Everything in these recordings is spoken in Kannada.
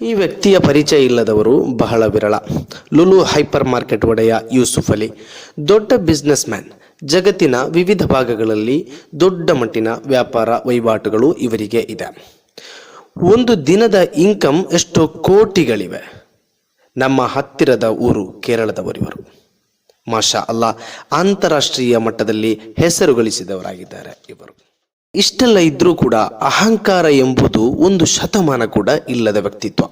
ಈ ವ್ಯಕ್ತಿಯ ಪರಿಚಯ ಇಲ್ಲದವರು ಬಹಳ ವಿರಳ. ಲುಲು ಹೈಪರ್ ಮಾರ್ಕೆಟ್ ಒಡೆಯ ಯೂಸುಫ್ ಅಲಿ. ದೊಡ್ಡ ಬಿಸ್ನೆಸ್ ಮ್ಯಾನ್ ಜಗತ್ತಿನ ವಿವಿಧ ಭಾಗಗಳಲ್ಲಿ ದೊಡ್ಡ ಮಟ್ಟಿನ ವ್ಯಾಪಾರ ವಹಿವಾಟುಗಳು ಇವರಿಗೆ ಇದೆ. ಒಂದು ದಿನದ ಇನ್ಕಮ್ ಎಷ್ಟೋ ಕೋಟಿಗಳಿವೆ. ನಮ್ಮ ಹತ್ತಿರದ ಊರು ಕೇರಳದವರಿವರು ಮಾಷಾ ಅಲ್ಲ ಅಂತಾರಾಷ್ಟ್ರೀಯ ಮಟ್ಟದಲ್ಲಿ ಹೆಸರು ಗಳಿಸಿದವರಾಗಿದ್ದಾರೆ ಇವರು. ಇಷ್ಟೆಲ್ಲ ಇದ್ರೂ ಕೂಡ ಅಹಂಕಾರ ಎಂಬುದು ಒಂದು ಶತಮಾನ ಕೂಡ ಇಲ್ಲದ ವ್ಯಕ್ತಿತ್ವ.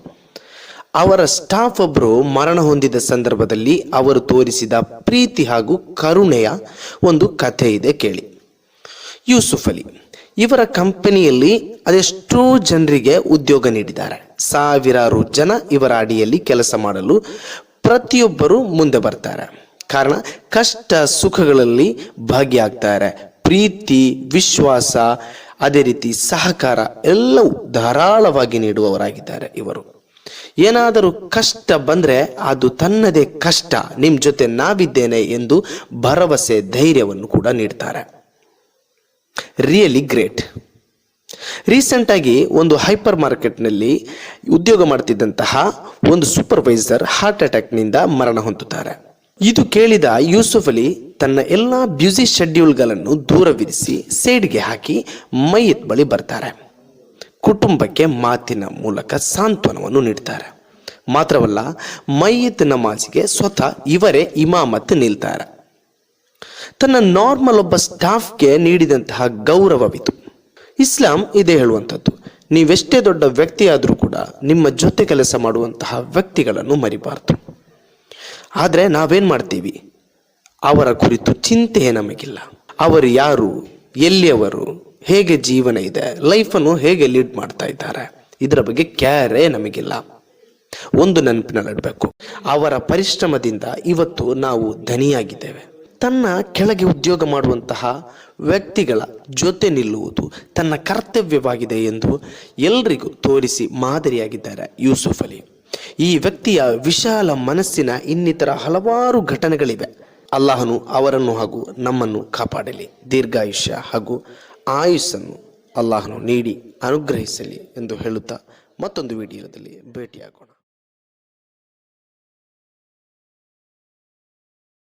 ಅವರ ಸ್ಟಾಫ್ ಒಬ್ಬರು ಮರಣ ಹೊಂದಿದ ಸಂದರ್ಭದಲ್ಲಿ ಅವರು ತೋರಿಸಿದ ಪ್ರೀತಿ ಹಾಗೂ ಕರುಣೆಯ ಒಂದು ಕಥೆ ಇದೆ ಕೇಳಿ. ಯೂಸುಫ್ ಅಲಿ, ಇವರ ಕಂಪನಿಯಲ್ಲಿ ಅದೆಷ್ಟೋ ಜನರಿಗೆ ಉದ್ಯೋಗ ನೀಡಿದ್ದಾರೆ. ಸಾವಿರಾರು ಜನ ಇವರ ಅಡಿಯಲ್ಲಿ ಕೆಲಸ ಮಾಡಲು ಪ್ರತಿಯೊಬ್ಬರು ಮುಂದೆ ಬರ್ತಾರೆ. ಕಾರಣ, ಕಷ್ಟ ಸುಖಗಳಲ್ಲಿ ಭಾಗಿಯಾಗ್ತಾರೆ. ಪ್ರೀತಿ, ವಿಶ್ವಾಸ, ಅದೇ ರೀತಿ ಸಹಕಾರ ಎಲ್ಲವೂ ಧಾರಾಳವಾಗಿ ನೀಡುವವರಾಗಿದ್ದಾರೆ ಇವರು. ಏನಾದರೂ ಕಷ್ಟ ಬಂದ್ರೆ ಅದು ತನ್ನದೇ ಕಷ್ಟ ನಿಮ್ಮ ಜೊತೆ ನಾವಿದ್ದೇನೆ ಎಂದು ಭರವಸೆ, ಧೈರ್ಯವನ್ನು ಕೂಡ ನೀಡ್ತಾರೆ. ರಿಯಲಿ ಗ್ರೇಟ್ ರೀಸೆಂಟ್ ಆಗಿ ಒಂದು ಹೈಪರ್ ಮಾರ್ಕೆಟ್ನಲ್ಲಿ ಉದ್ಯೋಗ ಮಾಡ್ತಿದ್ದಂತಹ ಒಂದು ಸೂಪರ್ವೈಸರ್ ಹಾರ್ಟ್ ಅಟ್ಯಾಕ್ನಿಂದ ಮರಣ ಹೊಂದುತ್ತಾರೆ. ಇದು ಕೇಳಿದ ಯೂಸುಫ್ ಅಲಿ ತನ್ನ ಎಲ್ಲ ಬ್ಯುಸಿ ಶೆಡ್ಯೂಲ್ಗಳನ್ನು ದೂರವಿರಿಸಿ ಸೇಡ್ಗೆ ಹಾಕಿ ಮೈಯತ್ ಬಳಿ ಬರ್ತಾರೆ. ಕುಟುಂಬಕ್ಕೆ ಮಾತಿನ ಮೂಲಕ ಸಾಂತ್ವನವನ್ನು ನೀಡ್ತಾರೆ. ಮಾತ್ರವಲ್ಲ, ಮೈಯತ್ ನಮಾಜಿಗೆ ಸ್ವತಃ ಇವರೇ ಇಮಾಮತ್ ನಿಲ್ತಾರೆ. ತನ್ನ ನಾರ್ಮಲ್ ಒಬ್ಬ ಸ್ಟಾಫ್ಗೆ ನೀಡಿದಂತಹ ಗೌರವವಿತು ಇಸ್ಲಾಂ ಇದೇ ಹೇಳುವಂಥದ್ದು. ನೀವೆಷ್ಟೇ ದೊಡ್ಡ ವ್ಯಕ್ತಿಯಾದರೂ ಕೂಡ ನಿಮ್ಮ ಜೊತೆ ಕೆಲಸ ಮಾಡುವಂತಹ ವ್ಯಕ್ತಿಗಳನ್ನು ಮರಿಬಾರ್ದು. ಆದರೆ ನಾವೇನು ಮಾಡ್ತೀವಿ? ಅವರ ಕುರಿತು ಚಿಂತೆ ನಮಗಿಲ್ಲ. ಅವರು ಯಾರು? ಎಲ್ಲಿಯವರು? ಹೇಗೆ ಜೀವನ ಇದೆ? ಲೈಫನ್ನು ಹೇಗೆ ಲೀಡ್ ಮಾಡ್ತಾ ಇದ್ದಾರೆ? ಇದರ ಬಗ್ಗೆ ಕ್ಯಾರೇ ನಮಗಿಲ್ಲ. ಒಂದು ನೆನಪಿನಲ್ಲಿಡಬೇಕು ಅವರ ಪರಿಶ್ರಮದಿಂದ ಇವತ್ತು ನಾವು ಧನಿಯಾಗಿದ್ದೇವೆ. ತನ್ನ ಕೆಳಗೆ ಉದ್ಯೋಗ ಮಾಡುವಂತಹ ವ್ಯಕ್ತಿಗಳ ಜೊತೆ ನಿಲ್ಲುವುದು ತನ್ನ ಕರ್ತವ್ಯವಾಗಿದೆ ಎಂದು ಎಲ್ರಿಗೂ ತೋರಿಸಿ ಮಾದರಿಯಾಗಿದ್ದಾರೆ ಯೂಸುಫ್ ಅಲಿ. ಈ ವ್ಯಕ್ತಿಯ ವಿಶಾಲ ಮನಸ್ಸಿನ ಇನ್ನಿತರ ಹಲವಾರು ಘಟನೆಗಳಿವೆ. ಅಲ್ಲಾಹನು ಅವರನ್ನು ಹಾಗೂ ನಮ್ಮನ್ನು ಕಾಪಾಡಲಿ. ದೀರ್ಘಾಯುಷ್ಯ ಹಾಗೂ ಆಯುಸ್ಸನ್ನು ಅಲ್ಲಾಹನು ನೀಡಿ, ಅನುಗ್ರಹಿಸಲಿ ಎಂದು ಹೇಳುತ್ತಾ ಮತ್ತೊಂದು ವಿಡಿಯೋದಲ್ಲಿ ಭೇಟಿಯಾಗೋಣ.